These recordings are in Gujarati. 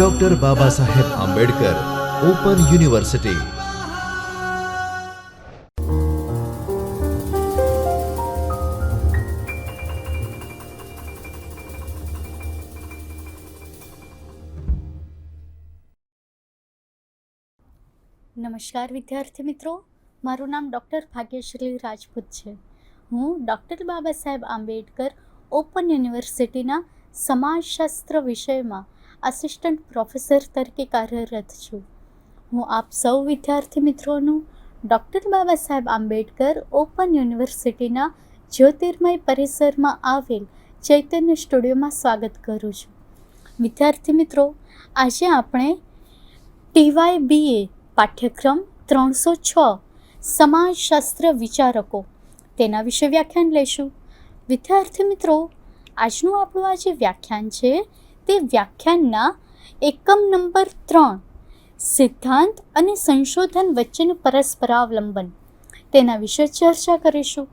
Doctor Baba Saheb Ambedkar open university નમસ્કાર વિદ્યાર્થી મિત્રો, મારું નામ ડૉક્ટર ભાગ્યશ્રી રાજપૂત છે. હું ડૉક્ટર બાબા સાહેબ આંબેડકર ઓપન યુનિવર્સિટીના સમાજશાસ્ત્ર વિષયમાં આસિસ્ટન્ટ પ્રોફેસર તરીકે કાર્યરત છું. હું આપ સૌ વિદ્યાર્થી મિત્રોનું ડૉક્ટર બાબા સાહેબ આંબેડકર ઓપન યુનિવર્સિટીના જ્યોતિર્મય પરિસરમાં આવેલ ચૈતન્ય સ્ટુડિયોમાં સ્વાગત કરું છું. વિદ્યાર્થી મિત્રો, આજે આપણે ટીવાય બીએ પાઠ્યક્રમ ત્રણસો છ, સમાજશાસ્ત્ર વિચારકો, તેના વિશે વ્યાખ્યાન લઈશું વિદ્યાર્થી મિત્રો, આજનું આપણું આ જે વ્યાખ્યાન છે તે વ્યાખ્યાનના એકમ નંબર ત્રણ, સિદ્ધાંત અને સંશોધન વચ્ચેનું પરસ્પરાવલંબન તેના વિશે ચર્ચા કરીશું.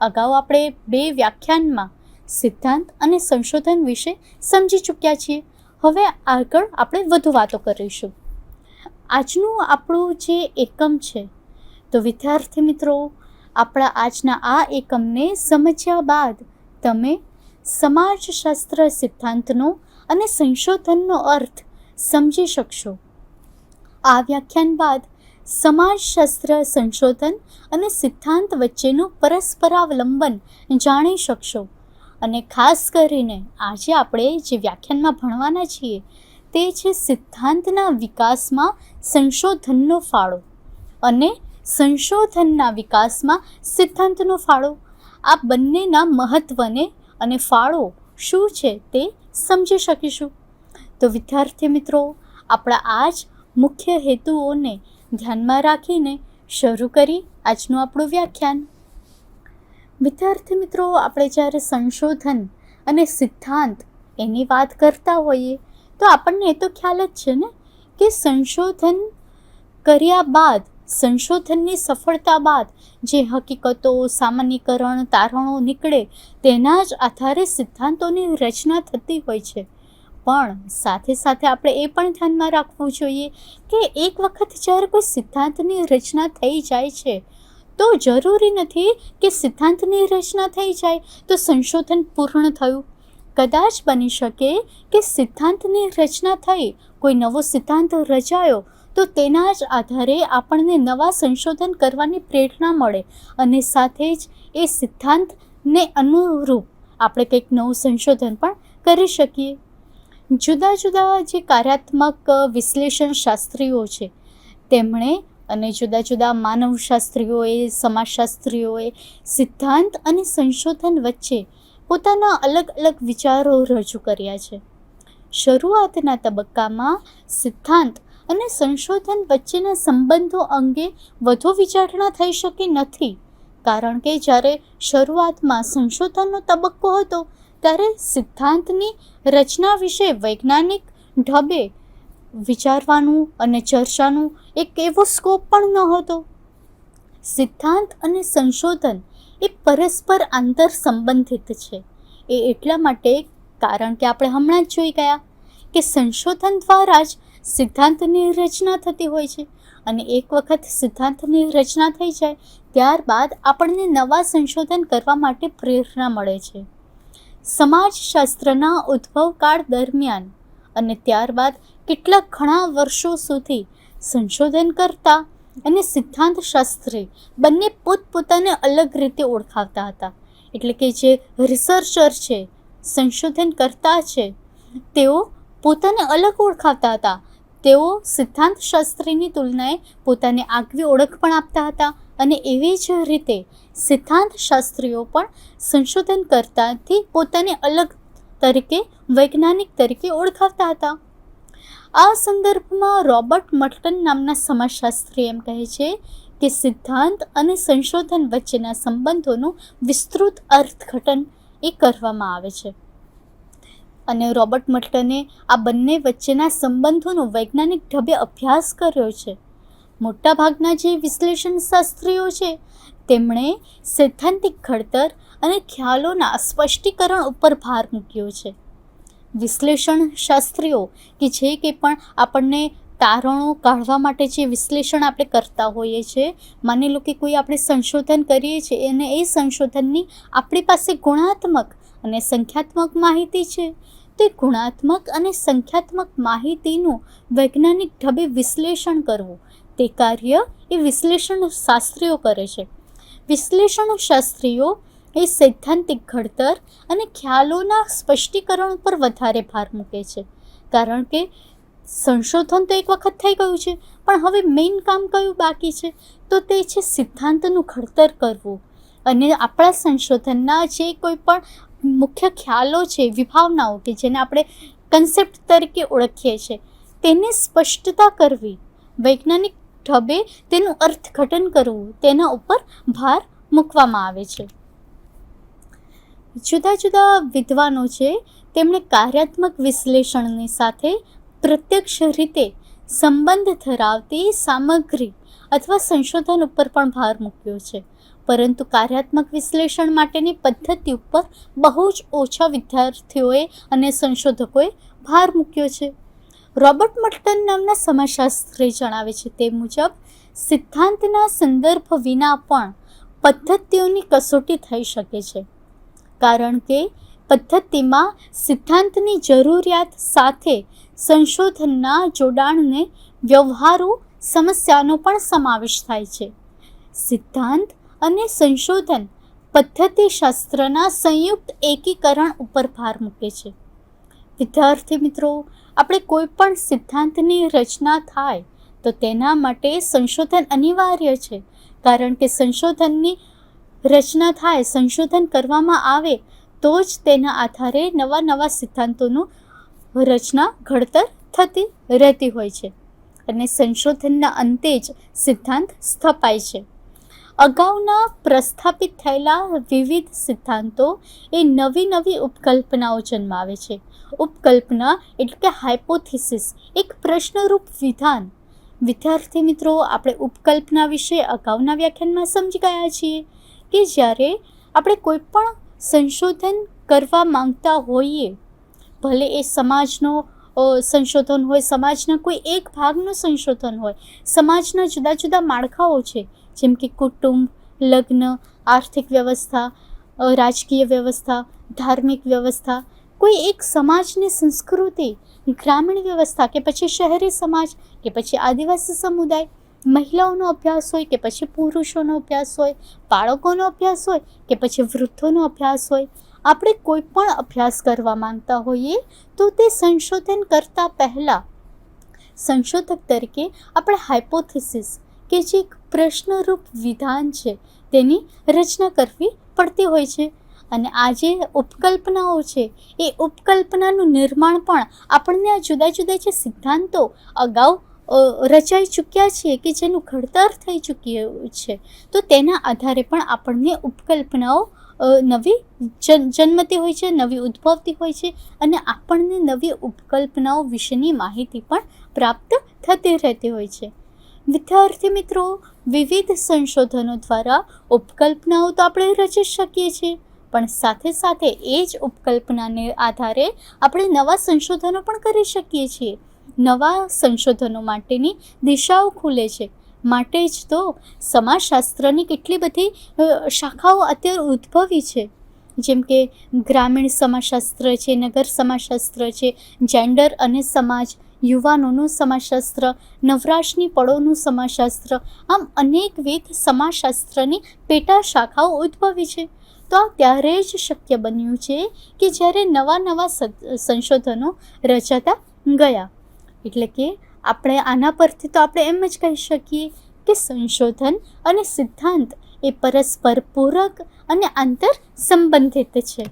અગાઉ આપણે બે વ્યાખ્યાનમાં સિદ્ધાંત અને સંશોધન વિશે સમજી ચૂક્યા છીએ. હવે આગળ આપણે વધુ વાતો કરીશું. આજનું આપણું જે એકમ છે, તો વિદ્યાર્થી મિત્રો, આપણા આજના આ એકમને સમજ્યા બાદ તમે સમાજશાસ્ત્ર સિદ્ધાંતનો અને સંશોધનનો અર્થ સમજી શકશો. આ વ્યાખ્યાન બાદ સમાજશાસ્ત્ર સંશોધન અને સિદ્ધાંત વચ્ચેનું પરસ્પરાવલંબન જાણી શકશો. અને ખાસ કરીને આજે આપણે જે વ્યાખ્યાનમાં ભણવાના છીએ તે છે સિદ્ધાંતના વિકાસમાં સંશોધનનો ફાળો અને સંશોધનના વિકાસમાં સિદ્ધાંતનો ફાળો. આ બંનેના મહત્ત્વને અને ફાળો શું છે તે સમજી શકીશું. તો વિદ્યાર્થી મિત્રો, આપણા આ જ મુખ્ય હેતુઓને ધ્યાનમાં રાખીને શરૂ કરી આજનું આપણું વ્યાખ્યાન. વિદ્યાર્થી મિત્રો, આપણે જ્યારે સંશોધન અને સિદ્ધાંત એની વાત કરતા હોઈએ, તો આપણને એ તો ખ્યાલ જ છે ને કે સંશોધન કર્યા બાદ સંશોધનની સફળતા બાદ જે હકીકતો સામાન્યકરણ તારણો નીકળે, તેના જ આધારે સિદ્ધાંતોની રચના થતી હોય છે. પણ સાથે સાથે આપણે એ પણ ધ્યાનમાં રાખવું જોઈએ કે એક વખત જ્યારે કોઈ સિદ્ધાંતની રચના થઈ જાય છે, તો જરૂરી નથી કે સિદ્ધાંતની રચના થઈ જાય તો સંશોધન પૂર્ણ થયું. કદાચ બની શકે કે સિદ્ધાંતની રચના થઈ, કોઈ નવો સિદ્ધાંત રચાયો તો તેના જ આધારે આપણને નવા સંશોધન કરવાની પ્રેરણા મળે અને સાથે જ એ સિદ્ધાંતને અનુરૂપ આપણે કંઈક નવું સંશોધન પણ કરી શકીએ. જુદા જુદા જે કાર્યાત્મક વિશ્લેષણ શાસ્ત્રીઓ છે, તેમણે અને જુદા જુદા માનવશાસ્ત્રીઓએ, સમાજશાસ્ત્રીઓએ સિદ્ધાંત અને સંશોધન વચ્ચે પોતાના અલગ અલગ વિચારો રજૂ કર્યા છે. શરૂઆતના તબક્કામાં સિદ્ધાંત અને સંશોધન વચ્ચેના સંબંધો અંગે વધુ વિચારણા થઈ શકી નથી. કારણ કે જ્યારે શરૂઆતમાં સંશોધનનો તબક્કો હતો, ત્યારે સિદ્ધાંતની રચના વિશે વૈજ્ઞાનિક ઢબે વિચારવાનું અને ચર્ચાનું એક એવો સ્કોપ પણ ન હતો સિદ્ધાંત અને સંશોધન એ પરસ્પર આંતર સંબંધિત છે. એ એટલા માટે કારણ કે આપણે હમણાં જ જોઈ ગયા કે સંશોધન દ્વારા જ સિદ્ધાંતની રચના થતી હોય છે. અને એક વખત સિદ્ધાંતની રચના થઈ જાય, ત્યારબાદ આપણને નવા સંશોધન કરવા માટે પ્રેરણા મળે છે. સમાજશાસ્ત્રના ઉદ્ભવકાળ દરમિયાન અને ત્યારબાદ કેટલાક ઘણા વર્ષો સુધી સંશોધન કરતા અને સિદ્ધાંત શાસ્ત્રી બંને પોતપોતાને અલગ રીતે ઓળખાવતા હતા. એટલે કે જે રિસર્ચર છે, સંશોધન કરતા છે, તેઓ પોતાને અલગ ઓળખાવતા હતા તેઓ સિદ્ધાંત શાસ્ત્રીની તુલનાએ પોતાને આગવી ઓળખ પણ આપતા હતા અને એવી જ રીતે સિદ્ધાંત શાસ્ત્રીઓ પણ સંશોધન કરતાથી પોતાને અલગ તરીકે, વૈજ્ઞાનિક તરીકે ઓળખાવતા હતા. આ સંદર્ભમાં રોબર્ટ મટન નામના સમાજશાસ્ત્રી એમ કહે છે કે સિદ્ધાંત અને સંશોધન વચ્ચેના સંબંધોનું વિસ્તૃત અર્થઘટન એ કરવામાં આવે છે. અને રોબર્ટ મટલને આ બંને વચ્ચેના સંબંધોનો વૈજ્ઞાનિક ઢબે અભ્યાસ કર્યો છે. મોટાભાગના જે વિશ્લેષણ શાસ્ત્રીઓ છે, તેમણે સૈદ્ધાંતિક ઘડતર અને ખ્યાલોના સ્પષ્ટીકરણ ઉપર ભાર મૂક્યો છે. વિશ્લેષણ શાસ્ત્રીઓ કે જે કંઈ પણ આપણને તારણો કાઢવા માટે જે વિશ્લેષણ આપણે કરતા હોઈએ છીએ માની લો કે કોઈ આપણે સંશોધન કરીએ છીએ અને એ સંશોધનની આપણી પાસે ગુણાત્મક અને સંખ્યાત્મક માહિતી છે. તે ગુણાત્મક અને સંખ્યાત્મક માહિતીનું વૈજ્ઞાનિક ઢબે વિશ્લેષણ કરવું. તે કાર્ય એ વિશ્લેષણ શાસ્ત્રીઓ કરે છે. વિશ્લેષણ શાસ્ત્રીઓ એ સૈદ્ધાંતિક ઘડતર અને ખ્યાલોના સ્પષ્ટીકરણ પર વધારે ભાર મૂકે છે. કારણ કે સંશોધન તો એક વખત થઈ ગયું છે, પણ હવે મેઇન કામ કયું બાકી છે? તો તે છે સિદ્ધાંતનું ઘડતર કરવું. અને આપણા સંશોધનના જે કોઈ પણ મુખ્ય ખ્યાલો છે, વિભાવનાઓ કે જેને આપણે કન્સેપ્ટ તરીકે ઓળખીએ છીએ તેને સ્પષ્ટતા કરવી, વૈજ્ઞાનિક ઢબે તેનું અર્થઘટન કરવું, તેના ઉપર ભાર મૂકવામાં આવે છે. જુદા જુદા વિદ્વાનો છે, તેમણે કાર્યાત્મક વિશ્લેષણની સાથે પ્રત્યક્ષ રીતે સંબંધ ધરાવતી સામગ્રી અથવા સંશોધન ઉપર પણ ભાર મૂક્યો છે. પરંતુ કાર્યાત્મક વિશ્લેષણ માટેની પદ્ધતિ ઉપર બહુ જ ઓછા વિદ્યાર્થીઓએ અને સંશોધકોએ ભાર મૂક્યો છે. રોબર્ટ મટન નામના સમાજશાસ્ત્રી જણાવે છે તે મુજબ, સિદ્ધાંતના સંદર્ભ વિના પણ પદ્ધતિઓની કસોટી થઈ શકે છે. કારણ કે, પદ્ધતિમાં સિદ્ધાંતની જરૂરિયાત સાથે સંશોધનના જોડાણને વ્યવહારુ સમસ્યાનો પણ સમાવેશ થાય છે. સિદ્ધાંત અને સંશોધન પદ્ધતિશાસ્ત્રના સંયુક્ત એકીકરણ ઉપર ભાર મૂકે છે. વિદ્યાર્થી મિત્રો, આપણે કોઈ પણ સિદ્ધાંતની રચના થાય તો તેના માટે સંશોધન અનિવાર્ય છે. કારણ કે સંશોધનની રચના થાય, સંશોધન કરવામાં આવે તો જ તેના આધારે નવા નવા સિદ્ધાંતોનું રચના ઘડતર થતી રહેતી હોય છે અને સંશોધનના અંતે જ સિદ્ધાંત સ્થપાય છે. અગાઉના પ્રસ્થાપિત થયેલા વિવિધ સિદ્ધાંતો એ નવી નવી ઉપકલ્પનાઓ જન્માવે છે. ઉપકલ્પના એટલે કે હાઇપોથિસિસ એક પ્રશ્નરૂપ વિધાન. વિદ્યાર્થી મિત્રો, આપણે ઉપકલ્પના વિશે અગાઉના વ્યાખ્યાનમાં સમજી ગયા છીએ કે જ્યારે આપણે કોઈ પણ સંશોધન કરવા માંગતા હોઈએ, ભલે એ સમાજનો સંશોધન હોય, સમાજના કોઈ એક ભાગનું સંશોધન હોય, સમાજના જુદા જુદા માળખાઓ છે જેમ કે કુટુંબ, લગ્ન, આર્થિક વ્યવસ્થા રાજકીય વ્યવસ્થા, ધાર્મિક વ્યવસ્થા, કોઈ એક સમાજની સંસ્કૃતિ, ગ્રામીણ વ્યવસ્થા કે પછી શહેરી સમાજ, કે પછી આદિવાસી સમુદાય, મહિલાઓનો અભ્યાસ હોય કે પછી પુરુષોનો અભ્યાસ હોય, બાળકોનો અભ્યાસ હોય કે પછી વૃદ્ધોનો અભ્યાસ હોય, આપણે કોઈ પણ અભ્યાસ કરવા માંગતા હોઈએ તો તે સંશોધન કરતાં પહેલાં, સંશોધક તરીકે આપણે હાઇપોથિસિસ કે જે એક પ્રશ્નરૂપ વિધાન છે, તેની રચના કરવી પડતી હોય છે. અને આ જે ઉપકલ્પનાઓ છે, એ ઉપકલ્પનાનું નિર્માણ પણ આપણને આ જુદા જુદા જે સિદ્ધાંતો અગાઉ રચાઈ ચૂક્યા છે કે જેનું ઘડતર થઈ ચૂક્યું છે, તો તેના આધારે પણ આપણને ઉપકલ્પનાઓ નવી જન, જન્મતી હોય છે, નવી ઉદ્ભવતી હોય છે અને આપણને નવી ઉપકલ્પનાઓ વિશેની માહિતી પણ પ્રાપ્ત થતી રહેતી હોય છે. વિદ્યાર્થી મિત્રો, વિવિધ સંશોધનો દ્વારા ઉપકલ્પનાઓ તો આપણે રચી શકીએ છીએ, પણ સાથે સાથે એ જ ઉપકલ્પનાને આધારે આપણે નવા સંશોધનો પણ કરી શકીએ છીએ. નવા સંશોધનો માટેની દિશાઓ ખુલે છે. માટે જ તો સમાજશાસ્ત્રની કેટલી બધી શાખાઓ અત્યારે ઉદ્ભવી છે. જેમ કે ગ્રામીણ સમાજશાસ્ત્ર છે, નગર સમાજશાસ્ત્ર છે જેન્ડર અને સમાજ યુવાનોનું સમાજશાસ્ત્ર, નવરાશની પળોનું સમાજશાસ્ત્ર, આમ અનેકવિધ સમાજશાસ્ત્રની પેટા શાખાઓ ઉદ્ભવી છે. તો આ ત્યારે જ શક્ય બન્યું છે કે જ્યારે નવા નવા સંશોધનો રચાતા ગયા. એટલે કે આપણે આના પરથી તો આપણે એમ જ કહી શકીએ કે સંશોધન અને સિદ્ધાંત એ પરસ્પર પૂરક અને આંતર સંબંધિત છે.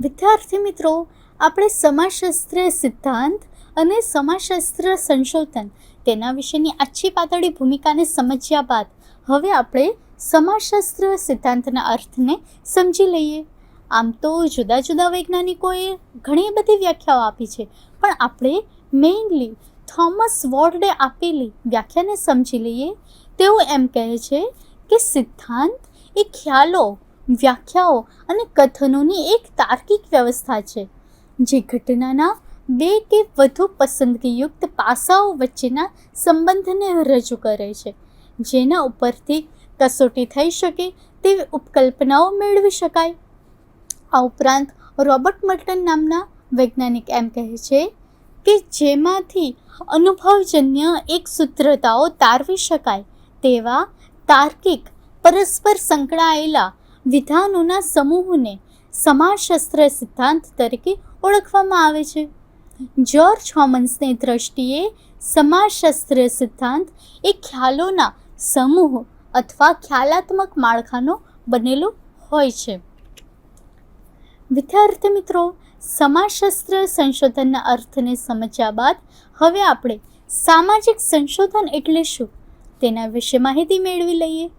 વિદ્યાર્થી મિત્રો આપણે સમાજશાસ્ત્ર સિદ્ધાંત અને સમાજશાસ્ત્ર સંશોધન તેના વિશેની આછી પાતળી ભૂમિકાને સમજ્યા બાદ હવે આપણે સમાજશાસ્ત્ર સિદ્ધાંતના અર્થને સમજી લઈએ. આમ તો જુદા જુદા વૈજ્ઞાનિકોએ ઘણી બધી વ્યાખ્યાઓ આપી છે, પણ આપણે મેઇનલી થોમસ વોર્ડે આપેલી વ્યાખ્યાને સમજી લઈએ. તેઓ એમ કહે છે કે સિદ્ધાંત એ ખ્યાલો, વ્યાખ્યાઓ અને કથનોની એક તાર્કિક વ્યવસ્થા છે. જે ઘટનાના બે કે વધુ પસંદગીયુક્ત પાસાઓ વચ્ચેના સંબંધને રજૂ કરે છે. જેના ઉપરથી કસોટી થઈ શકે તેવી ઉપકલ્પનાઓ મેળવી શકાય. આ ઉપરાંત રોબર્ટ મર્ટન નામના વૈજ્ઞાનિક એમ કહે છે કે જેમાંથી અનુભવજન્ય એક સૂત્રતાઓ તારવી શકાય તેવા તાર્કિક પરસ્પર સંકળાયેલા વિધાનોના સમૂહને સમાજશાસ્ત્ર સિદ્ધાંત તરીકે ઓળખવામાં આવે છે. જ્યોર્જ હોમન્સની દ્રષ્ટિએ સમાજશાસ્ત્ર સિદ્ધાંત એ ખ્યાલોના સમૂહ અથવા ખ્યાલાત્મક માળખાનો બનેલો હોય છે. વિદ્યાર્થી મિત્રો, સમાજશાસ્ત્ર સંશોધનના અર્થને સમજ્યા બાદ હવે આપણે સામાજિક સંશોધન એટલે શું તેના વિશે માહિતી મેળવી લઈએ.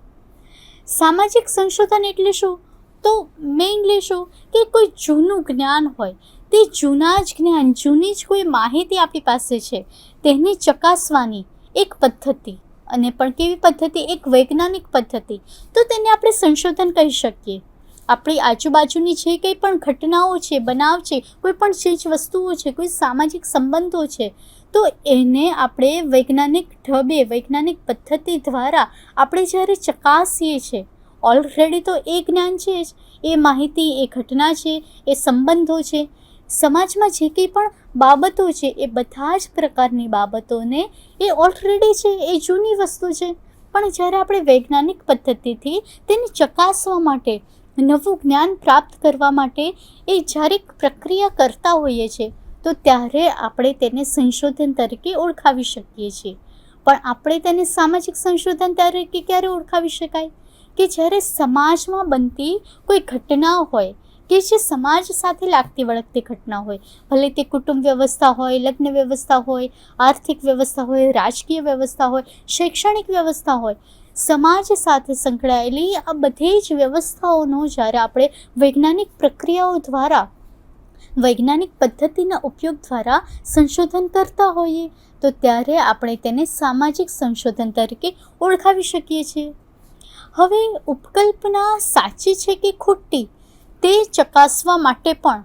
સામાજિક સંશોધન એટલે શું? તો મેઇનલી શું કે કોઈ જૂનું જ્ઞાન હોય. તે જૂના જ જ્ઞાન, જૂની જ કોઈ માહિતી આપણી પાસે છે. તેને ચકાસવાની એક પદ્ધતિ અને પણ કેવી પદ્ધતિ? એક વૈજ્ઞાનિક પદ્ધતિ. તો તેને આપણે સંશોધન કહી શકીએ. આપણી આજુબાજુની જે કંઈ પણ ઘટનાઓ છે, બનાવ છે, કોઈ પણ ચીજ વસ્તુઓ છે, કોઈ સામાજિક સંબંધો છે, તો એને આપણે વૈજ્ઞાનિક ઢબે, વૈજ્ઞાનિક પદ્ધતિ દ્વારા આપણે જ્યારે ચકાસીએ છીએ ઓલરેડી તો એ જ્ઞાન છે જ, એ માહિતી, એ ઘટના છે, એ સંબંધો છે. સમાજમાં જે કંઈ પણ બાબતો છે, એ બધા જ પ્રકારની બાબતોને એ ઓલરેડી છે, એ જૂની વસ્તુ છે. પણ જ્યારે આપણે વૈજ્ઞાનિક પદ્ધતિથી તેને ચકાસવા માટે, નવું જ્ઞાન પ્રાપ્ત કરવા માટે એ જ્યારે પ્રક્રિયા કરતા હોઈએ છીએ, તો ત્યારે આપણે તેને સંશોધન તરીકે ઓળખાવી શકીએ છીએ. પણ આપણે તેને સામાજિક સંશોધન તરીકે ક્યારે ઓળખાવી શકાય? કે જ્યારે સમાજમાં બનતી કોઈ ઘટના હોય, કે જે સમાજ સાથે લાગતી વળગતી ઘટના હોય, ભલે તે કુટુંબ વ્યવસ્થા હોય, લગ્ન વ્યવસ્થા હોય, આર્થિક વ્યવસ્થા હોય, રાજકીય વ્યવસ્થા હોય, શૈક્ષણિક વ્યવસ્થા હોય, સમાજ સાથે સંકળાયેલી આ બધી જ વ્યવસ્થાઓનો જ્યારે આપણે વૈજ્ઞાનિક પ્રક્રિયાઓ દ્વારા, વૈજ્ઞાનિક પદ્ધતિના ઉપયોગ દ્વારા સંશોધન કરતા હોઈએ, તો ત્યારે આપણે તેને સામાજિક સંશોધન તરીકે ઓળખાવી શકીએ છીએ. હવે ઉપકલ્પના સાચી છે કે ખોટી, તે ચકાસવા માટે પણ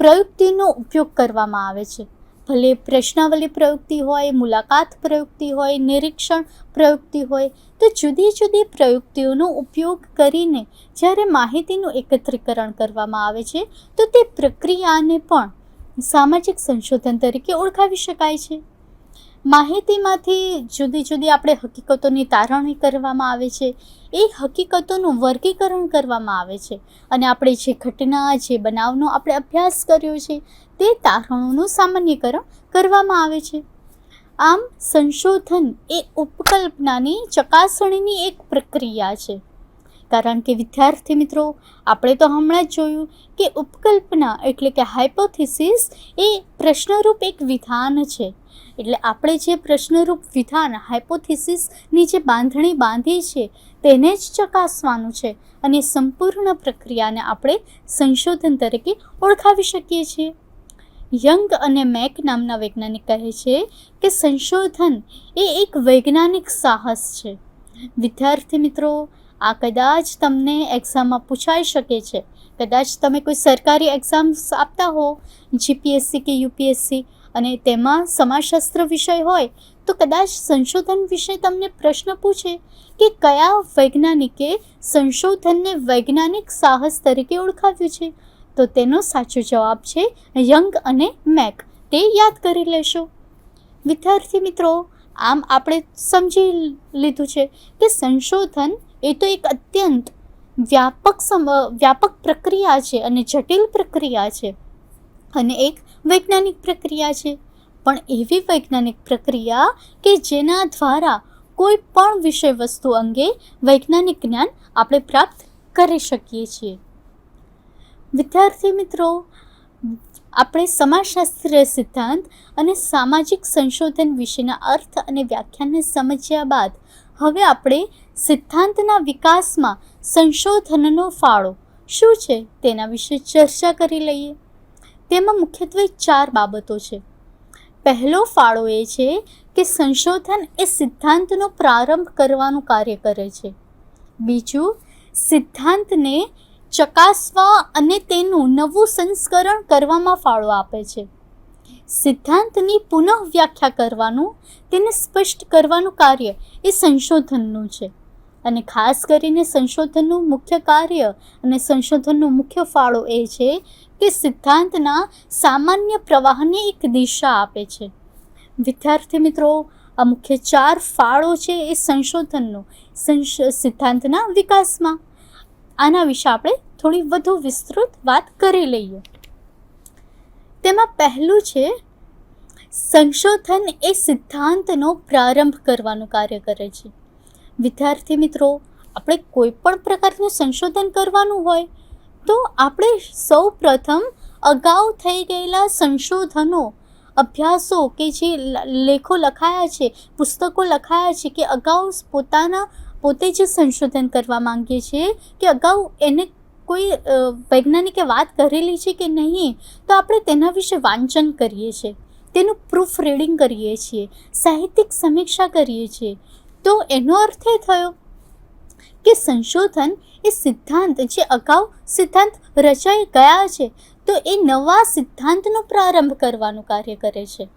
પ્રયુક્તિનો ઉપયોગ કરવામાં આવે છે. ભલે પ્રશ્નાવલી પ્રયુક્તિ હોય, મુલાકાત પ્રયુક્તિ હોય, નિરીક્ષણ પ્રયુક્તિ હોય, તો જુદી જુદી પ્રયુક્તિઓનો ઉપયોગ કરીને જ્યારે માહિતીનું એકત્રીકરણ કરવામાં આવે છે, તો તે પ્રક્રિયાને પણ સામાજિક સંશોધન તરીકે ઓળખાવી શકાય છે. માહિતીમાંથી જુદી જુદી આપણે હકીકતોની તારણી કરવામાં આવે છે. એ હકીકતોનું વર્ગીકરણ કરવામાં આવે છે. અને આપણે જે ઘટના, જે બનાવનો આપણે અભ્યાસ કર્યો છે, તે તારણોનું સામાન્યકરણ કરવામાં આવે છે. આમ સંશોધન એ ઉપકલ્પનાની ચકાસણીની એક પ્રક્રિયા છે. કારણ કે વિદ્યાર્થી મિત્રો, આપણે તો હમણાં જ જોયું કે ઉપકલ્પના એટલે કે હાઇપોથિસિસ એ પ્રશ્નરૂપ એક વિધાન છે. એટલે આપણે જે પ્રશ્નરૂપ વિધાન હાઇપોથિસિસની જે બાંધણી બાંધી છે, તેને જ ચકાસવાનું છે અને સંપૂર્ણ પ્રક્રિયાને આપણે સંશોધન તરીકે ઓળખાવી શકીએ છીએ. યંગ અને મેક નામના વૈજ્ઞાનિક કહે છે કે સંશોધન એ એક વૈજ્ઞાનિક સાહસ છે. વિદ્યાર્થી મિત્રો આ કદાચ તમને એક્ઝામમાં પૂછાઈ શકે છે. કદાચ તમે કોઈ સરકારી એક્ઝામ્સ આપતા હો જીપીએસસી કે યુપીએસસી અને તેમાં સમાજશાસ્ત્ર વિષય હોય, તો કદાચ સંશોધન વિશે તમને પ્રશ્ન પૂછે કે કયા વૈજ્ઞાનિકે સંશોધનને વૈજ્ઞાનિક સાહસ તરીકે ઓળખાવ્યું છે? તો તેનો સાચો જવાબ છે યંગ અને મેક. તે યાદ કરી લેશો. વિદ્યાર્થી મિત્રો, આમ આપણે સમજી લીધું છે કે સંશોધન એ તો એક અત્યંત વ્યાપક સમ, વ્યાપક પ્રક્રિયા છે અને જટિલ પ્રક્રિયા છે. અને એક વૈજ્ઞાનિક પ્રક્રિયા છે. પણ એવી વૈજ્ઞાનિક પ્રક્રિયા કે જેના દ્વારા કોઈ પણ વિષય વસ્તુ અંગે વૈજ્ઞાનિક જ્ઞાન આપણે પ્રાપ્ત કરી શકીએ છીએ. વિદ્યાર્થી મિત્રો, આપણે સમાજશાસ્ત્રીય સિદ્ધાંત અને સામાજિક સંશોધન વિશેના અર્થ અને વ્યાખ્યાનને સમજ્યા બાદ હવે આપણે સિદ્ધાંતના વિકાસમાં સંશોધનનો ફાળો. શું છે? તેના વિશે ચર્ચા કરી લઈએ. તેમાં મુખ્યત્વે ચાર બાબતો છે. પહેલો ફાળો એ છે કે સંશોધન એ સિદ્ધાંતનો પ્રારંભ કરવાનું કાર્ય કરે છે. બીજું, સિદ્ધાંતને ચકાસવા અને તેનું નવું સંસ્કરણ કરવામાં ફાળો આપે છે. સિદ્ધાંતની પુનઃ વ્યાખ્યા કરવાનું, તેને સ્પષ્ટ કરવાનું કાર્ય એ સંશોધનનું છે. અને ખાસ કરીને સંશોધનનું મુખ્ય કાર્ય અને સંશોધનનો મુખ્ય ફાળો એ છે કે સિદ્ધાંતના સામાન્ય પ્રવાહને એક દિશા આપે છે. વિદ્યાર્થી મિત્રો, આ મુખ્ય ચાર ફાળો છે એ સંશોધનનો, સંશ, સિદ્ધાંતના વિકાસમાં. આના વિશે આપણે થોડી વધુ વિસ્તૃત વાત કરી લઈએ. તેમાં પહેલું છે, સંશોધન એ સિદ્ધાંતનો પ્રારંભ કરવાનું કાર્ય કરે છે. વિદ્યાર્થી મિત્રો, આપણે કોઈ પણ પ્રકારનું સંશોધન કરવાનું હોય, તો આપણે સૌ પ્રથમ અગાઉ થઈ ગયેલા સંશોધનો, અભ્યાસો કે જે લેખો લખાયા છે, પુસ્તકો લખાયા છે કે અગાઉ પોતાના, પોતે જે સંશોધન કરવા માંગીએ છીએ કે અગાઉ એને કોઈ વૈજ્ઞાનિકે વાત કરેલી છે કે નહીં, તો આપણે તેના વિશે વાંચન કરીએ છીએ. તેનું પ્રૂફ રીડિંગ કરીએ છીએ. સાહિત્યિક સમીક્ષા કરીએ છીએ. તો એનો અર્થ એ થયો કે સંશોધન એ સિદ્ધાંત જે અગાઉ સિદ્ધાંત રચાઈ ગયા છે, તો એ નવા સિદ્ધાંતનો પ્રારંભ કરવાનું કાર્ય કરે છે.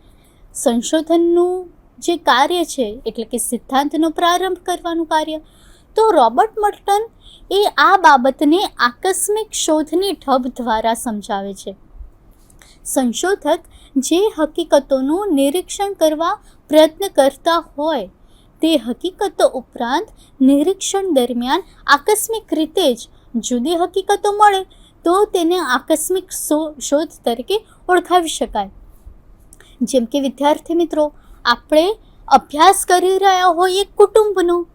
સંશોધનનું જે કાર્ય છે, એટલે કે સિદ્ધાંતનો પ્રારંભ કરવાનું કાર્ય, તો રોબર્ટ મર્ટન એ આ બાબતને આકસ્મિક શોધની ઢબ દ્વારા સમજાવે છે. સંશોધક જે હકીકતોનું નિરીક્ષણ કરવા પ્રયત્ન કરતા હોય તે હકીકતો ઉપરાંત નિરીક્ષણ દરમિયાન આકસ્મિક રીતે જ જુદી હકીકતો મળે, તો તેને આકસ્મિક શોધ તરીકે ઓળખાવી શકાય. જેમ કે, વિદ્યાર્થી મિત્રો, આપણે અભ્યાસ કરી રહ્યા હોઈએ કુટુંબનો.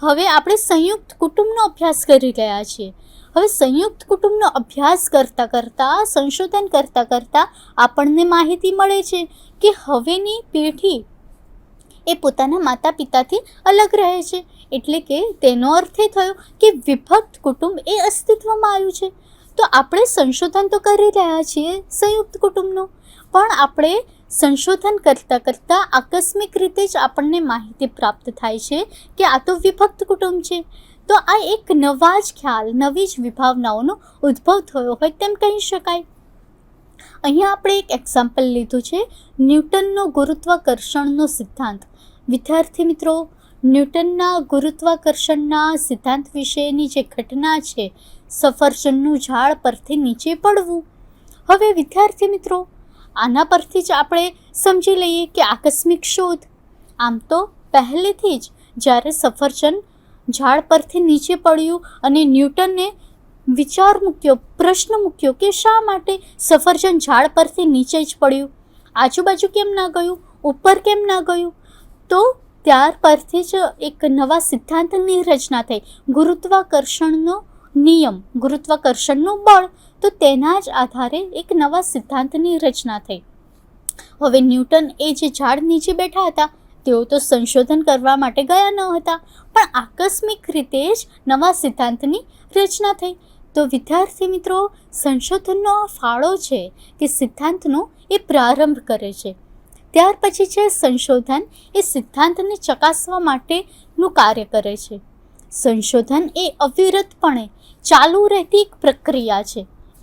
હવે આપણે સંયુક્ત કુટુંબનો અભ્યાસ કરી રહ્યા છીએ. હવે સંયુક્ત કુટુંબનો અભ્યાસ કરતાં કરતાં, સંશોધન કરતાં કરતાં આપણને માહિતી મળે છે કે હવેની પેઢી એ પોતાના માતા પિતાથી અલગ રહે છે. એટલે કે તેનો અર્થ એ થયો કે વિભક્ત કુટુંબ એ અસ્તિત્વમાં આવ્યું છે. તો આપણે સંશોધન તો કરી રહ્યા છીએ સંયુક્ત કુટુંબનું. પણ આપણે સંશોધન કરતાં કરતાં આકસ્મિક રીતે જ આપણને માહિતી પ્રાપ્ત થાય છે કે આ તો વિભક્ત કુટુંબ છે. તો આ એક નવા જ ખ્યાલ, નવી જ વિભાવનાઓનો ઉદ્ભવ થયો હોય તેમ કહી શકાય. અહીંયા આપણે એક એક્ઝામ્પલ લીધું છે. ન્યૂટનનો ગુરુત્વાકર્ષણનો સિદ્ધાંત. વિદ્યાર્થી મિત્રો, ન્યૂટનના ગુરુત્વાકર્ષણના સિદ્ધાંત વિશેની જે ઘટના છે, સફરજનનું ઝાડ પરથી નીચે પડવું. હવે વિદ્યાર્થી મિત્રો, આના પરથી જ આપણે સમજી લઈએ કે આકસ્મિક શોધ. આમ તો પહેલેથી જ જ્યારે સફરજન ઝાડ પરથી નીચે પડ્યું અને ન્યૂટને વિચાર મૂક્યો, પ્રશ્ન મૂક્યો કે શા માટે સફરજન ઝાડ પરથી નીચે જ પડ્યું? આજુબાજુ કેમ ના ગયું? ઉપર કેમ ના ગયું? તો ત્યાર પરથી જ એક નવા સિદ્ધાંતની રચના થઈ. ગુરુત્વાકર્ષણનો નિયમ, ગુરુત્વાકર્ષણનું બળ, તો તેના જ આધારે એક નવા સિદ્ધાંતની રચના થઈ. હવે ન્યૂટન એ જે ઝાડ નીચે બેઠા હતા, તેઓ તો સંશોધન કરવા માટે ગયા ન હતા, પણ આકસ્મિક રીતે જ નવા સિદ્ધાંતની રચના થઈ. તો વિદ્યાર્થી મિત્રો, સંશોધનનો ફાળો છે કે સિદ્ધાંતનો એ પ્રારંભ કરે છે. ત્યાર પછી છે સંશોધન. એ સિદ્ધાંતને ચકાસવા માટેનું કાર્ય કરે છે. સંશોધન એ અવિરતપણે ચાલુ રહેતી એક પ્રક્રિયા છે.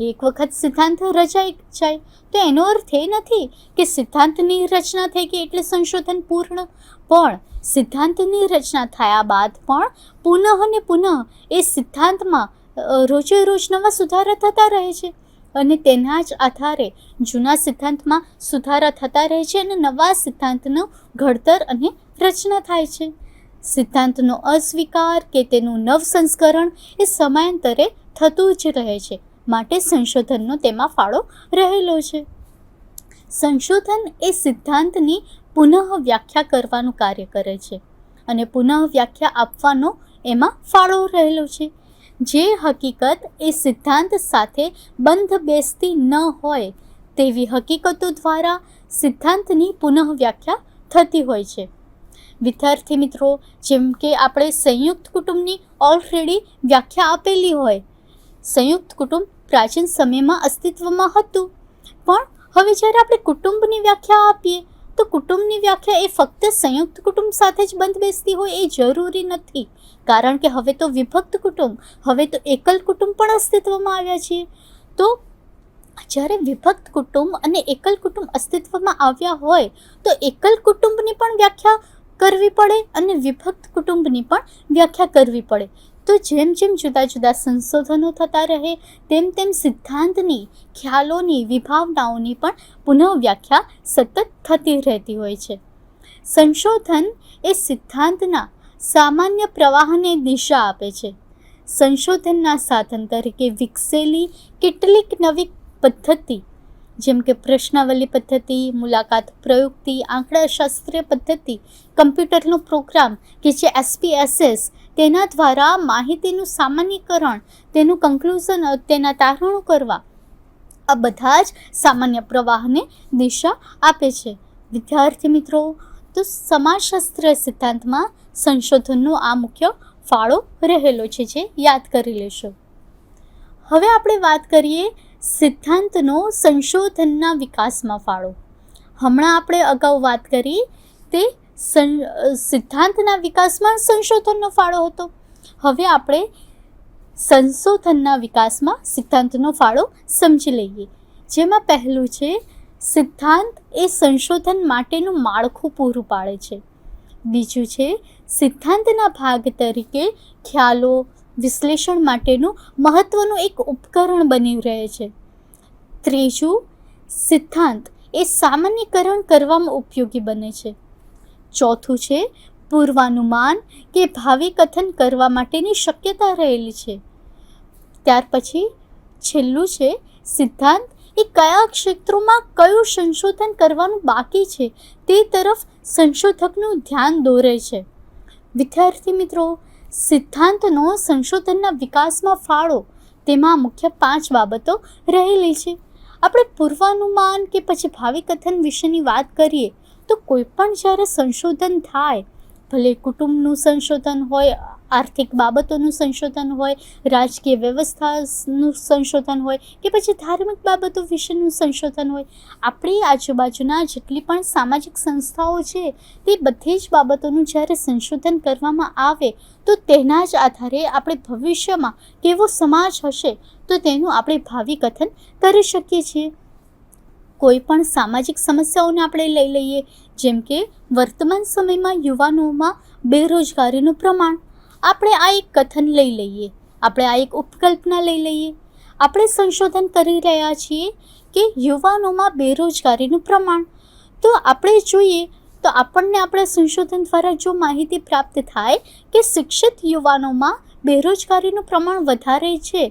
એક વખત સિદ્ધાંત રચાઈ જાય, તો એનો અર્થ એ નથી કે સિદ્ધાંતની રચના થઈ ગઈ એટલે સંશોધન પૂર્ણ. પણ સિદ્ધાંતની રચના થયા બાદ પણ પુનઃ અને પુનઃ એ સિદ્ધાંતમાં રોજે રોજ નવા સુધારા થતા રહે છે. અને તેના જ આધારે જૂના સિદ્ધાંતમાં સુધારા થતા રહે છે અને નવા સિદ્ધાંતનું ઘડતર અને રચના થાય છે. સિદ્ધાંતનો અસ્વીકાર કે તેનું નવ સંસ્કરણ એ સમયાંતરે થતું જ રહે છે, માટે સંશોધનનો તેમાં ફાળો રહેલો છે. સંશોધન એ સિદ્ધાંતની પુનઃ વ્યાખ્યા કરવાનું કાર્ય કરે છે અને પુનઃ વ્યાખ્યા આપવાનો એમાં ફાળો રહેલો છે. જે હકીકત એ સિદ્ધાંત સાથે બંધ બેસતી ન હોય, તેવી હકીકતો દ્વારા સિદ્ધાંતની પુનઃ વ્યાખ્યા થતી હોય છે. વિદ્યાર્થી મિત્રો, જેમ કે આપણે સંયુક્ત કુટુંબની ઓલરેડી વ્યાખ્યા આપેલી હોય, સંયુક્ત કુટુંબ પ્રાચીન સમયમાં અસ્તિત્વમાં હતું. પણ હવે જ્યારે આપણે કુટુંબની વ્યાખ્યા આપીએ, તો કુટુંબની વ્યાખ્યા એ ફક્ત સંયુક્ત કુટુંબ સાથે જ બંધ બેસતી હોય એ જરૂરી નથી. કારણ કે હવે તો વિભક્ત કુટુંબ, હવે તો એકલ કુટુંબ પણ અસ્તિત્વમાં આવ્યા છે. તો જ્યારે વિભક્ત કુટુંબ અને એકલ કુટુંબ અસ્તિત્વમાં આવ્યા હોય, તો એકલ કુટુંબની પણ વ્યાખ્યા કરવી પડે અને વિભક્ત કુટુંબની પણ વ્યાખ્યા કરવી પડે. તો જેમ જેમ જુદા જુદા સંશોધનો થતા રહે, તેમ તેમ સિદ્ધાંતની, ખ્યાલોની, વિભાવનાઓની પણ પુનઃ વ્યાખ્યા સતત થતી રહેતી હોય છે. સંશોધન એ સિદ્ધાંતના સામાન્ય પ્રવાહને દિશા આપે છે. સંશોધનના સાધન તરીકે વિકસેલી કેટલીક નવી પદ્ધતિ, જેમ કે પ્રશ્નાવલી પદ્ધતિ, મુલાકાત પ્રયુક્તિ, આંકડાશાસ્ત્રીય પદ્ધતિ, કમ્પ્યુટરનો પ્રોગ્રામ કે જે એસપીએસએસ તેના દ્વારા માહિતીનું સામાન્યકરણ, તેનું કન્ક્લુઝન તેના તારણો કરવા, આ બધા જ સામાન્ય પ્રવાહને દિશા આપે છે. વિદ્યાર્થી મિત્રો તો સમાજશાસ્ત્ર સિદ્ધાંતમાં સંશોધનનો આ મુખ્ય ફાળો રહેલો છે જે યાદ કરી લેશો. હવે આપણે વાત કરીએ સિદ્ધાંતનો સંશોધનના વિકાસમાં ફાળો. હમણાં આપણે અગાઉ વાત કરી તે સિદ્ધાંતના વિકાસમાં સંશોધનનો ફાળો હતો. હવે આપણે સંશોધનના વિકાસમાં સિદ્ધાંતનો ફાળો સમજી લઈએ. જેમાં પહેલું છે સિદ્ધાંત એ સંશોધન માટેનું માળખું પૂરું પાડે છે. બીજું છે, સિદ્ધાંતના ભાગ તરીકે ખ્યાલો, વિશ્લેષણ માટેનું મહત્ત્વનું એક ઉપકરણ બની રહે છે. ત્રીજું, સિદ્ધાંત એ સામાન્યકરણ કરવામાં ઉપયોગી બને છે. ચોથું છે, પૂર્વાનુમાન કે ભાવિ કથન કરવા માટેની શક્યતા રહેલી છે. ત્યાર પછી છેલ્લું છે, સિદ્ધાંત એ કયા ક્ષેત્રોમાં કયું સંશોધન કરવાનું બાકી છે તે તરફ સંશોધકનું ધ્યાન દોરે છે. વિદ્યાર્થી મિત્રો, સિદ્ધાંતનો સંશોધનના વિકાસમાં ફાળો તેમાં મુખ્ય પાંચ બાબતો રહેલી છે. આપણે પૂર્વાનુમાન કે પછી ભાવિ કથન વિશેની વાત કરીએ તો કોઈ પણ જ્યારે સંશોધન થાય ભલે કુટુંબનું સંશોધન હોય, આર્થિક બાબતોનું સંશોધન હોય, રાજકીય વ્યવસ્થાનું સંશોધન હોય કે પછી ધાર્મિક બાબતો વિશેનું સંશોધન હોય, આપણી આજુબાજુના જેટલી પણ સામાજિક સંસ્થાઓ છે, તે બધી જ બાબતોનું જ્યારે સંશોધન કરવામાં આવે, તો તેના જ આધારે આપણે ભવિષ્યમાં કેવો સમાજ હશે, તો તેનું આપણે ભાવિ કથન કરી શકીએ છીએ. કોઈ પણ સામાજિક સમસ્યાઓને આપણે લઈ લઈએ, જેમ કે વર્તમાન સમયમાં યુવાનોમાં બેરોજગારીનું પ્રમાણ. આપણે આ એક કથન લઈ લઈએ, આપણે આ એક ઉપકલ્પના લઈ લઈએ. આપણે સંશોધન કરી રહ્યા છીએ કે યુવાનોમાં બેરોજગારીનું પ્રમાણ. તો આપણે જોઈએ, તો આપણને આપણા સંશોધન દ્વારા જો માહિતી પ્રાપ્ત થાય કે શિક્ષિત યુવાનોમાં બેરોજગારીનું પ્રમાણ વધારે છે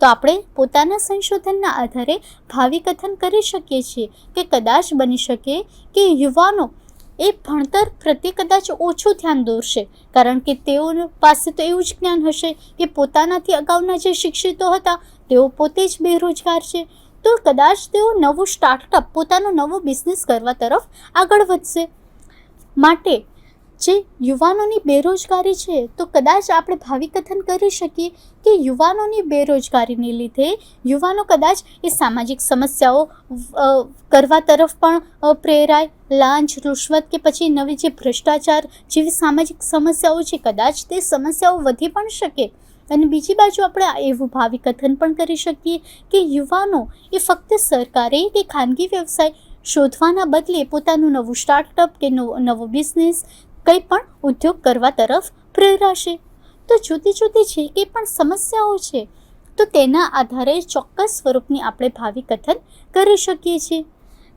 તો આપણે પોતાના સંશોધનના આધારે ભાવિ કથન કરી શકીએ છીએ કે કદાચ બની શકે કે યુવાનો એ ભણતર પ્રત્યે કદાચ ઓછું ધ્યાન દોરશે. કારણ કે તેઓ પાસે તો એવું જ જ્ઞાન હશે કે પોતાનાથી અગાઉના જે શિક્ષિતો હતા, તેઓ પોતે જ બેરોજગાર છે. તો કદાચ તેઓ નવું સ્ટાર્ટઅપ પોતાનો નવો બિઝનેસ કરવા તરફ આગળ વધશે. માટે જે યુવાનોની બેરોજગારી છે, તો કદાચ આપણે ભાવિ કથન કરી શકીએ કે યુવાનોની બેરોજગારીને લીધે યુવાનો કદાચ એ સામાજિક સમસ્યાઓ કરવા તરફ પણ પ્રેરાય લાંચ રૂશ્વત કે પછી નવી જે ભ્રષ્ટાચાર જેવી સામાજિક સમસ્યાઓ છે, કદાચ તે સમસ્યાઓ વધી પણ શકે. અને બીજી બાજુ આપણે એવું ભાવિ કથન પણ કરી શકીએ કે યુવાનો એ ફક્ત સરકારે કે ખાનગી વ્યવસાય શોધવાના બદલે પોતાનું નવું સ્ટાર્ટઅપ કે નવો નવો બિઝનેસ કંઈ પણ ઉદ્યોગ કરવા તરફ પ્રેરાશે. તો જુદી જુદી જે કંઈ પણ સમસ્યાઓ છે, તો તેના આધારે ચોક્કસ સ્વરૂપની આપણે ભાવિ કથન કરી શકીએ છીએ.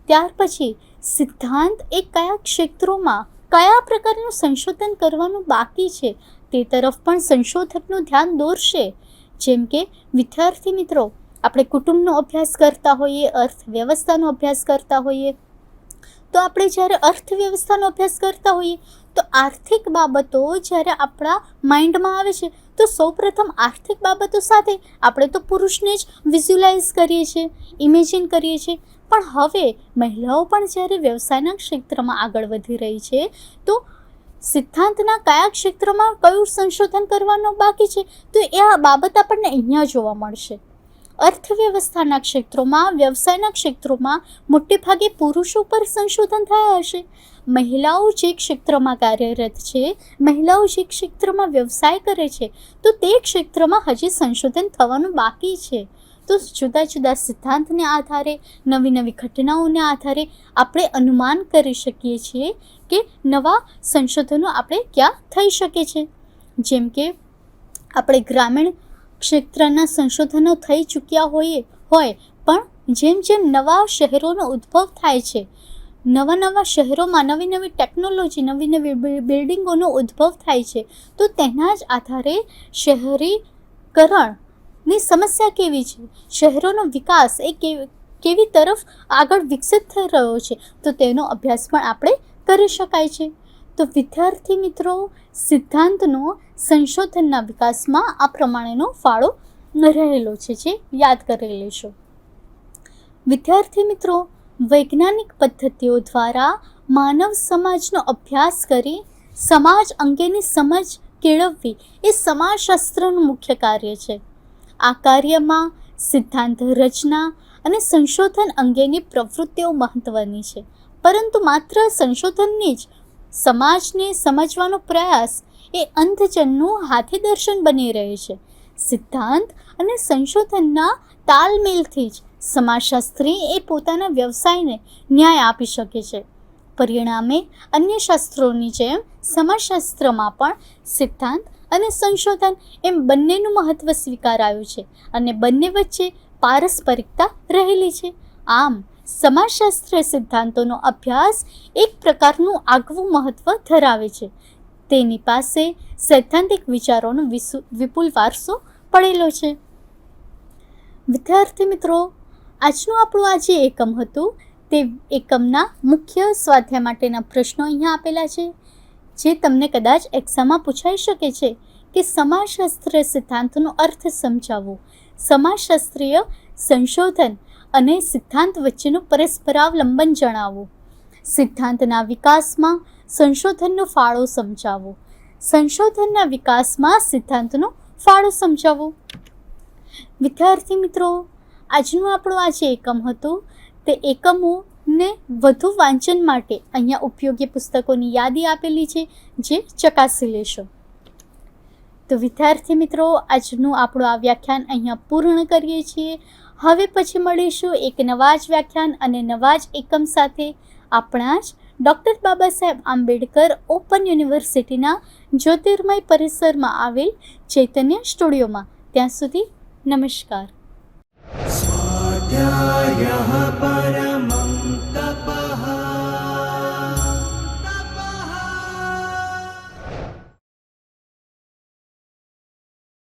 ત્યાર પછી, સિદ્ધાંત એ કયા ક્ષેત્રોમાં કયા પ્રકારનું સંશોધન કરવાનું બાકી છે, તે તરફ પણ સંશોધકનું ધ્યાન દોરશે. જેમ કે, વિદ્યાર્થી મિત્રો, આપણે કુટુંબનો અભ્યાસ કરતા હોઈએ, અર્થવ્યવસ્થાનો અભ્યાસ કરતા હોઈએ. તો આપણે જ્યારે અર્થવ્યવસ્થાનો અભ્યાસ કરતા હોઈએ તો આર્થિક બાબતો જ્યારે આપણા માઇન્ડમાં આવે છે, તો સૌપ્રથમ આર્થિક બાબતો સાથે આપણે તો પુરુષને જ વિઝ્યુલાઇઝ કરીએ છીએ ઇમેજિન કરીએ છીએ. પણ હવે મહિલાઓ પણ જ્યારે વ્યવસાયના ક્ષેત્રમાં આગળ વધી રહી છે, તો સિદ્ધાંતના કયા ક્ષેત્રમાં કયું સંશોધન કરવાનું બાકી છે, તો એ આ બાબત આપણને અહીંયા જોવા મળશે. અર્થવ્યવસ્થાના ક્ષેત્રોમાં, વ્યવસાયના ક્ષેત્રોમાં મોટે ભાગે પુરુષો પર સંશોધન થયા હશે. મહિલાઓ જે ક્ષેત્રમાં કાર્યરત છે, મહિલાઓ જે ક્ષેત્રમાં વ્યવસાય કરે છે, તો તે ક્ષેત્રમાં હજી સંશોધન થવાનું બાકી છે. તો જુદા જુદા સિદ્ધાંતને આધારે, નવી નવી ઘટનાઓને આધારે આપણે અનુમાન કરી શકીએ છીએ કે નવા સંશોધનો આપણે ક્યાં થઈ શકે છે. જેમ કે, આપણે ગ્રામીણ ક્ષેત્રના સંશોધનો થઈ ચૂક્યા હોઈએ, હોય, પણ જેમ જેમ નવા શહેરોનો ઉદ્ભવ થાય છે નવા નવા શહેરોમાં નવી નવી ટેકનોલોજી, નવી નવી બિલ્ડિંગોનો ઉદ્ભવ થાય છે. તો તેના જ આધારે શહેરીકરણની સમસ્યા કેવી છે? શહેરોનો વિકાસ એ કેવી તરફ આગળ વિકસિત થઈ રહ્યો છે? તો તેનો અભ્યાસ પણ આપણે કરી શકાય છે. તો વિદ્યાર્થી મિત્રો, સિદ્ધાંતનો સંશોધનના વિકાસમાં આ પ્રમાણેનો ફાળો રહેલો છે જે યાદ કરી લેશો. વિદ્યાર્થી મિત્રો વૈજ્ઞાનિક પદ્ધતિઓ દ્વારા માનવ સમાજનો અભ્યાસ કરી સમાજ અંગેની સમજ કેળવવી એ સમાજશાસ્ત્રનું મુખ્ય કાર્ય છે. આ કાર્યમાં સિદ્ધાંત રચના અને સંશોધન અંગેની પ્રવૃત્તિઓ મહત્ત્વની છે. પરંતુ માત્ર સંશોધનની જ, સમાજને સમજવાનો પ્રયાસ એ અંધજનનું હાથી દર્શન બની રહે છે. સિદ્ધાંત અને સંશોધનના તાલમેલથી જ સમાજશાસ્ત્રી એ પોતાના વ્યવસાયને ન્યાય આપી શકે છે. પરિણામે અન્ય શાસ્ત્રોની જેમ સમાજશાસ્ત્રમાં પણ સિદ્ધાંત અને સંશોધન એમ બંનેનું મહત્ત્વ સ્વીકારાયું છે અને બંને વચ્ચે પારસ્પરિકતા રહેલી છે. આમ, સમાજશાસ્ત્ર સિદ્ધાંતોનો અભ્યાસ એક પ્રકારનું આગવું મહત્ત્વ ધરાવે છે. તેની પાસે સૈદ્ધાંતિક વિચારોનો વિપુલ વારસો પડેલો છે. વિદ્યાર્થી મિત્રો આજનું આપણું આ જે એકમ હતું. તે એકમના મુખ્ય સ્વાધ્યાય માટેના પ્રશ્નો અહીંયા આપેલા છે. જે તમને કદાચ એક્ઝામમાં પૂછાઈ શકે છે કે સમાજશાસ્ત્રીય સિદ્ધાંતનો અર્થ સમજાવવો. સમાજશાસ્ત્રીય સંશોધન અને સિદ્ધાંત વચ્ચેનું પરસ્પરાવલંબન જણાવો સિદ્ધાંતના વિકાસમાં સંશોધનનો ફાળો સમજાવવો. સંશોધનના વિકાસમાં સિદ્ધાંતનો ફાળો સમજાવવો. વિદ્યાર્થી મિત્રો આજનું આપણું આ જે એકમ હતું, તે એકમોને વધુ વાંચન માટે અહીંયા ઉપયોગી પુસ્તકોની યાદી આપેલી છે, જે ચકાસી લેશો. તો વિદ્યાર્થી મિત્રો, આજનું આપણું આ વ્યાખ્યાન અહીંયા પૂર્ણ કરીએ છીએ. હવે પછી મળીશું એક નવા જ વ્યાખ્યાન અને નવા જ એકમ સાથે. આપણા જ ડૉક્ટર બાબા સાહેબ આંબેડકર ઓપન યુનિવર્સિટીના જ્યોતિર્મય પરિસરમાં આવેલ ચૈતન્ય સ્ટુડિયોમાં. ત્યાં સુધી નમસ્કાર. સ્વાધ્યાય પરમા